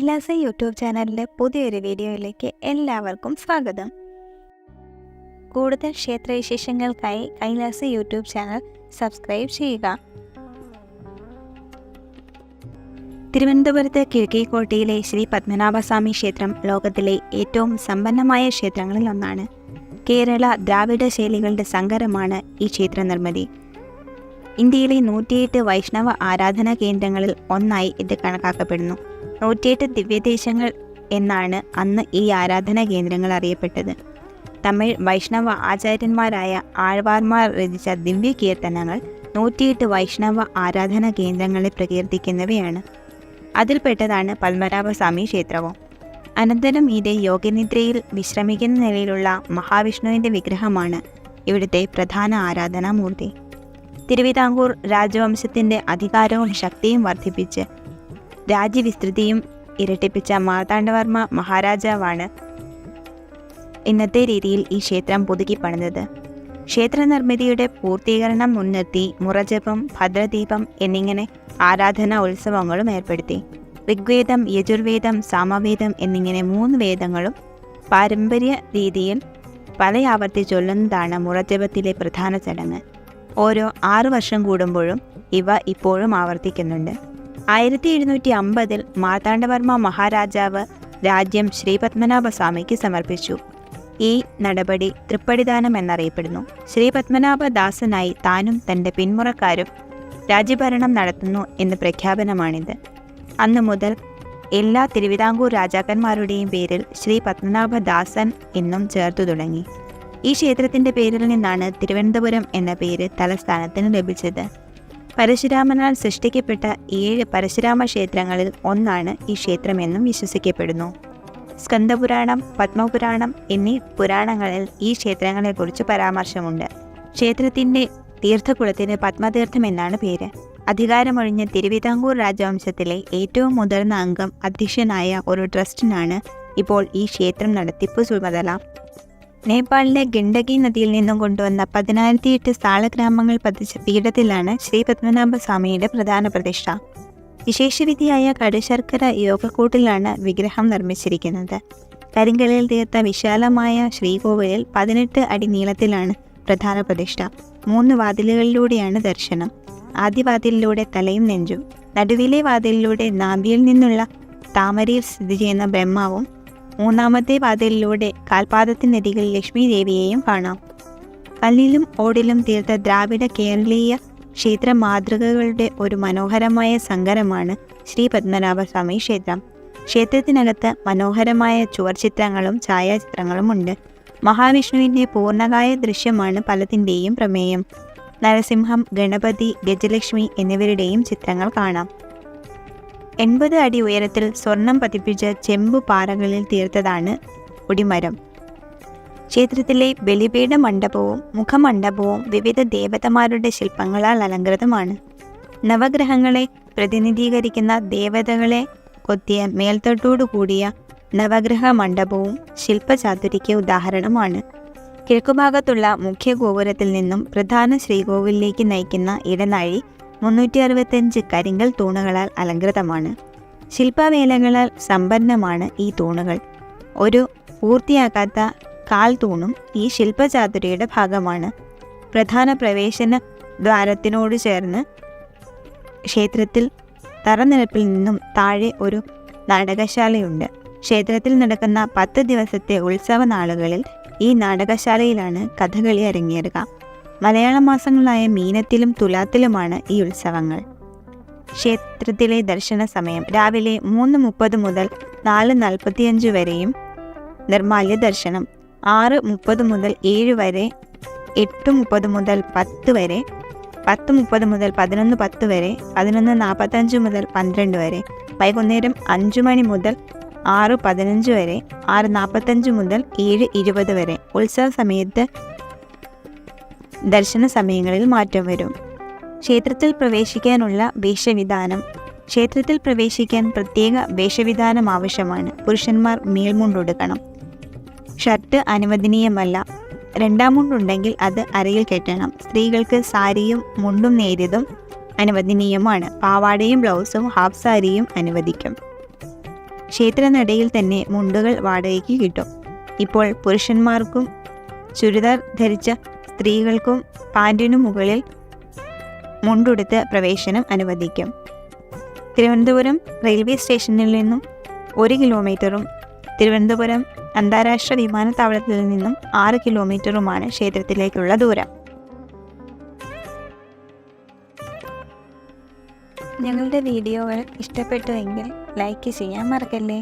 Kailasa YouTube ചാനലിലെ പുതിയൊരു വീഡിയോയിലേക്ക് എല്ലാവർക്കും സ്വാഗതം. കൂടുതൽ ക്ഷേത്രവിശേഷങ്ങൾക്കായി കൈലാസ യൂട്യൂബ് ചാനൽ സബ്സ്ക്രൈബ് ചെയ്യുക. തിരുവനന്തപുരത്ത് കിഴക്കേക്കോട്ടയിലെ ശ്രീ പത്മനാഭസ്വാമി ക്ഷേത്രം ലോകത്തിലെ ഏറ്റവും സമ്പന്നമായ ക്ഷേത്രങ്ങളിൽ ഒന്നാണ്. കേരള ദ്രാവിഡ ശൈലികളുടെ സങ്കരമാണ് ഈ ക്ഷേത്ര നിർമ്മിതി. ഇന്ത്യയിലെ നൂറ്റിയെട്ട് വൈഷ്ണവ ആരാധനാ കേന്ദ്രങ്ങളിൽ ഒന്നായി ഇത് കണക്കാക്കപ്പെടുന്നു. നൂറ്റിയെട്ട് ദിവ്യദേശങ്ങൾ എന്നാണ് അന്ന് ഈ ആരാധനാ കേന്ദ്രങ്ങൾ അറിയപ്പെട്ടത്. തമിഴ് വൈഷ്ണവ ആചാര്യന്മാരായ ആഴ്വാർമാർ രചിച്ച ദിവ്യ കീർത്തനങ്ങൾ നൂറ്റിയെട്ട് വൈഷ്ണവ ആരാധനാ കേന്ദ്രങ്ങളെ പ്രകീർത്തിക്കുന്നവയാണ്. അതിൽപ്പെട്ടതാണ് പത്മനാഭസ്വാമി ക്ഷേത്രവും. അനന്തരം ഇത് യോഗനിദ്രയിൽ വിശ്രമിക്കുന്ന നിലയിലുള്ള മഹാവിഷ്ണുവിന്റെ വിഗ്രഹമാണ് ഇവിടുത്തെ പ്രധാന ആരാധനാമൂർത്തി. തിരുവിതാംകൂർ രാജവംശത്തിന്റെ അധികാരവും ശക്തിയും വർദ്ധിപ്പിച്ച് രാജ്യവിസ്തൃതിയും ഇരട്ടിപ്പിച്ച മാർത്താണ്ഡവർമ്മ മഹാരാജാവാണ് ഇന്നത്തെ രീതിയിൽ ഈ ക്ഷേത്രം പുതുക്കി പണിതത്. ക്ഷേത്ര നിർമ്മിതിയുടെ പൂർത്തീകരണം മുൻനിർത്തി മുറജപം ഭദ്രദീപം എന്നിങ്ങനെ ആരാധനാ ഉത്സവങ്ങളും ഏർപ്പെടുത്തി. ഋഗ്വേദം യജുർവേദം സാമവേദം എന്നിങ്ങനെ മൂന്ന് വേദങ്ങളും പാരമ്പര്യ രീതിയിൽ പലയാവർത്തി ചൊല്ലുന്നതാണ് മുറജപത്തിലെ പ്രധാന ചടങ്ങ്. ഓരോ ആറു വർഷം കൂടുമ്പോഴും ഇവ ഇപ്പോഴും ആവർത്തിക്കുന്നുണ്ട്. ആയിരത്തി എഴുന്നൂറ്റി അമ്പതിൽ മാർത്താണ്ഡവർമ്മ മഹാരാജാവ് രാജ്യം ശ്രീപത്മനാഭസ്വാമിക്ക് സമർപ്പിച്ചു. ഈ നടപടി തൃപ്പടിദാനം എന്നറിയപ്പെടുന്നു. ശ്രീപത്മനാഭദാസനായി താനും തന്റെ പിന്മുറക്കാരും രാജ്യഭരണം നടത്തുന്നു എന്ന പ്രഖ്യാപനമാണിത്. അന്നു മുതൽ എല്ലാ തിരുവിതാംകൂർ രാജാക്കന്മാരുടെയും പേരിൽ ശ്രീ പത്മനാഭദാസൻ എന്നും ചേർത്തു തുടങ്ങി. ഈ ക്ഷേത്രത്തിന്റെ പേരിൽ നിന്നാണ് തിരുവനന്തപുരം എന്ന പേര് തലസ്ഥാനത്തിന് ലഭിച്ചത്. പരശുരാമനാൽ സൃഷ്ടിക്കപ്പെട്ട ഏഴ് പരശുരാമ ക്ഷേത്രങ്ങളിൽ ഒന്നാണ് ഈ ക്ഷേത്രമെന്നും വിശ്വസിക്കപ്പെടുന്നു. സ്കന്ദപുരാണം പത്മപുരാണം എന്നീ പുരാണങ്ങളിൽ ഈ ക്ഷേത്രങ്ങളെക്കുറിച്ച് പരാമർശമുണ്ട്. ക്ഷേത്രത്തിന്റെ തീർത്ഥകുളത്തിന് പത്മതീർത്ഥം എന്നാണ് പേര്. അധികാരമൊഴിഞ്ഞ തിരുവിതാംകൂർ രാജവംശത്തിലെ ഏറ്റവും മുതിർന്ന അംഗം അധ്യക്ഷനായ ഒരു ട്രസ്റ്റിനാണ് ഇപ്പോൾ ഈ ക്ഷേത്രം നടത്തിപ്പ് ചുമതല നേപ്പാളിലെ ഗണ്ഡകി നദിയിൽ നിന്നും കൊണ്ടുവന്ന പതിനായിരത്തി എട്ട് സാളഗ്രാമങ്ങൾ പതിച്ച പീഠത്തിലാണ് ശ്രീ പത്മനാഭ സ്വാമിയുടെ പ്രധാന പ്രതിഷ്ഠ. വിശേഷവിധിയായ കടുശർക്കര യോഗക്കൂട്ടിലാണ് വിഗ്രഹം നിർമ്മിച്ചിരിക്കുന്നത്. കരിങ്കലിൽ തീർത്ത വിശാലമായ ശ്രീകോവിലിൽ പതിനെട്ട് അടി നീളത്തിലാണ് പ്രധാന പ്രതിഷ്ഠ. മൂന്ന് വാതിലുകളിലൂടെയാണ് ദർശനം. ആദ്യ വാതിലിലൂടെ തലയും നെഞ്ചും നടുവിലെ വാതിലിലൂടെ നാഭിയിൽ നിന്നുള്ള താമരയിൽ സ്ഥിതി ചെയ്യുന്ന ബ്രഹ്മാവും മൂന്നാമത്തെ വാതിലിലൂടെ കാൽപാദത്തിനരികിൽ ലക്ഷ്മി ദേവിയെയും കാണാം. കല്ലിലും ഓടിലും തീർത്ത ദ്രാവിഡ കേരളീയ ക്ഷേത്ര മാതൃകകളുടെ ഒരു മനോഹരമായ സങ്കരമാണ് ശ്രീ പത്മനാഭസ്വാമി ക്ഷേത്രം. ക്ഷേത്രത്തിനകത്ത് മനോഹരമായ ചുവർചിത്രങ്ങളും ഛായാചിത്രങ്ങളും ഉണ്ട്. മഹാവിഷ്ണുവിന്റെ പൂർണകായ ദൃശ്യമാണ് പലതിന്റെയും പ്രമേയം. നരസിംഹം ഗണപതി ഗജലക്ഷ്മി എന്നിവരുടെയും ചിത്രങ്ങൾ കാണാം. എൺപത് അടി ഉയരത്തിൽ സ്വർണം പതിപ്പിച്ച ചെമ്പു പാറകളിൽ തീർത്തതാണ് ഒടിമരം ക്ഷേത്രത്തിലെ ബലിപീഠ മണ്ഡപവും മുഖമണ്ഡപവും വിവിധ ദേവതമാരുടെ ശില്പങ്ങളാൽ അലങ്കൃതമാണ്. നവഗ്രഹങ്ങളെ പ്രതിനിധീകരിക്കുന്ന ദേവതകളെ കൊത്തിയ മേൽത്തട്ടോടു കൂടിയ നവഗ്രഹ മണ്ഡപവും ശില്പചാതുരിക്ക് ഉദാഹരണമാണ്. കിഴക്കുഭാഗത്തുള്ള മുഖ്യ ഗോപുരത്തിൽ നിന്നും പ്രധാന ശ്രീകോവിലേക്ക് നയിക്കുന്ന ഇടനാഴി മുന്നൂറ്റി അറുപത്തഞ്ച് കരിങ്കൽ തൂണുകളാൽ അലങ്കൃതമാണ്. ശില്പവേലകളാൽ സമ്പന്നമാണ് ഈ തൂണുകൾ. ഒരു പൂർത്തിയാക്കാത്ത കാൽ തൂണും ഈ ശില്പചാതുരിയുടെ ഭാഗമാണ്. പ്രധാന പ്രവേശന ദ്വാരത്തിനോട് ചേർന്ന് ക്ഷേത്രത്തിൽ തറനിരപ്പിൽ നിന്നും താഴെ ഒരു നാടകശാലയുണ്ട്. ക്ഷേത്രത്തിൽ നടക്കുന്ന പത്ത് ദിവസത്തെ ഉത്സവ നാളുകളിൽ ഈ നാടകശാലയിലാണ് കഥകളി അരങ്ങേറുക. മലയാള മാസങ്ങളായ മീനത്തിലും തുലാത്തിലുമാണ് ഈ ഉത്സവങ്ങൾ. ക്ഷേത്രത്തിലെ ദർശന സമയം രാവിലെ മൂന്ന് മുപ്പത് മുതൽ നാല് നാൽപ്പത്തിയഞ്ച് വരെയും നിർമാല്യ ദർശനം ആറ് മുപ്പത് മുതൽ ഏഴ് വരെ എട്ട് മുപ്പത് മുതൽ പത്ത് വരെ പത്ത് മുപ്പത് മുതൽ പതിനൊന്ന് പത്ത് വരെ പതിനൊന്ന് നാൽപ്പത്തഞ്ച് മുതൽ പന്ത്രണ്ട് വരെ വൈകുന്നേരം അഞ്ച് മണി മുതൽ ആറ് പതിനഞ്ച് വരെ ആറ് നാൽപ്പത്തഞ്ച് മുതൽ ഏഴ് ഇരുപത് വരെ ഉത്സവ സമയത്ത് ദർശന സമയങ്ങളിൽ മാറ്റം വരും. ക്ഷേത്രത്തിൽ പ്രവേശിക്കാനുള്ള വേഷവിധാനം. ക്ഷേത്രത്തിൽ പ്രവേശിക്കാൻ പ്രത്യേക വേഷവിധാനം ആവശ്യമാണ്. പുരുഷന്മാർ മേൽമുണ്ടുടുക്കണം. ഷർട്ട് അനുവദനീയമല്ല. രണ്ടാം മുണ്ടുണ്ടെങ്കിൽ അത് അരയിൽ കെട്ടണം. സ്ത്രീകൾക്ക് സാരിയും മുണ്ടും നേരിയതും അനുവദനീയമാണ്. പാവാടയും ബ്ലൗസും ഹാഫ് സാരിയും അനുവദിക്കും. ക്ഷേത്രനടയിൽ തന്നെ മുണ്ടുകൾ വാടകയ്ക്ക് കിട്ടും. ഇപ്പോൾ പുരുഷന്മാർക്കും ചുരിദാർ ധരിച്ച സ്ത്രീകൾക്കും പാന്റിനു മുകളിൽ മുണ്ടുടുത്ത് പ്രവേശനം അനുവദിക്കും. തിരുവനന്തപുരം റെയിൽവേ സ്റ്റേഷനിൽ നിന്നും ഒരു കിലോമീറ്ററും തിരുവനന്തപുരം അന്താരാഷ്ട്ര വിമാനത്താവളത്തിൽ നിന്നും ആറ് കിലോമീറ്ററുമാണ് ക്ഷേത്രത്തിലേക്കുള്ള ദൂരം. ഞങ്ങളുടെ വീഡിയോകൾ ഇഷ്ടപ്പെട്ടുവെങ്കിൽ ലൈക്ക് ചെയ്യാൻ മറക്കല്ലേ?